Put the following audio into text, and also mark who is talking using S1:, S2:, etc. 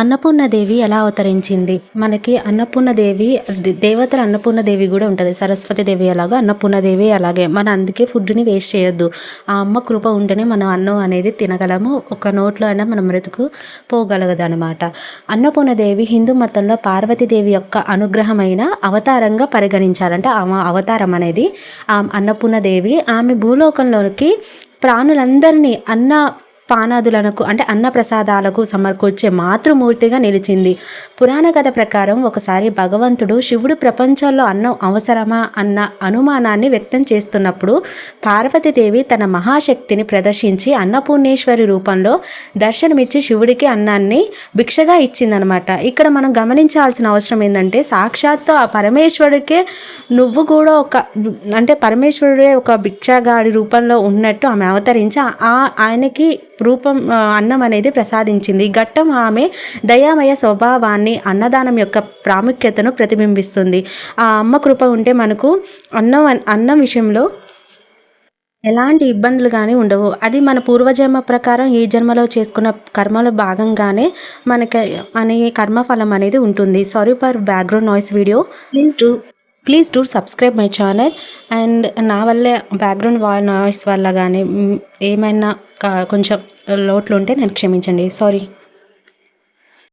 S1: అన్నపూర్ణదేవి ఎలా అవతరించింది? మనకి అన్నపూర్ణదేవి దేవతల అన్నపూర్ణదేవి కూడా ఉంటుంది. సరస్వతి దేవి అలాగా అన్నపూర్ణదేవి అలాగే మన అందుకే ఫుడ్ని వేస్ట్ చేయొద్దు. ఆ అమ్మ కృప ఉంటేనే మనం అన్నం అనేది తినగలము. ఒక నోట్లో అయినా మనం మృతుకు పోగలగదు అనమాట అన్నపూర్ణదేవి హిందూ మతంలో పార్వతీదేవి యొక్క అనుగ్రహమైన అవతారంగా పరిగణించాలంటే ఆమె అవతారం అనేది ఆ అన్నపూర్ణదేవి. ఆమె భూలోకంలోకి ప్రాణులందరినీ అన్న పానాదులకు అంటే అన్న ప్రసాదాలకు సమర్పించే మాతృమూర్తిగా నిలిచింది. పురాణ కథ ప్రకారం ఒకసారి భగవంతుడు శివుడు ప్రపంచంలో అన్నం అవసరమా అన్న అనుమానాన్ని వ్యక్తం చేస్తున్నప్పుడు పార్వతీదేవి తన మహాశక్తిని ప్రదర్శించి అన్నపూర్ణేశ్వరి రూపంలో దర్శనమిచ్చి శివుడికి అన్నాన్ని భిక్షగా ఇచ్చిందనమాట. ఇక్కడ మనం గమనించాల్సిన అవసరం ఏంటంటే సాక్షాత్తు ఆ పరమేశ్వరుడికే నువ్వు కూడా ఒక అంటే పరమేశ్వరుడే ఒక భిక్షగాడి రూపంలో ఉన్నట్టు ఆమె అవతరించి ఆ ఆయనకి రూపం అన్నం అనేది ప్రసాదించింది. ఘట్టం ఆమె దయామయ స్వభావాన్ని అన్నదానం యొక్క ప్రాముఖ్యతను ప్రతిబింబిస్తుంది. ఆ అమ్మ కృప ఉంటే మనకు అన్నం అన్నం విషయంలో ఎలాంటి ఇబ్బందులు కానీ ఉండవు. అది మన పూర్వజన్మ ప్రకారం ఈ జన్మలో చేసుకున్న కర్మలో భాగంగానే మనకి అనే కర్మఫలం అనేది ఉంటుంది. Sorry for background noise video please do please do subscribe my channel. And నా వల్లే బ్యాక్గ్రౌండ్ వా నాయిస్ వల్ల కానీ ఏమైనా కొంచెం లోట్లు ఉంటే నేను క్షమించండి. సారీ.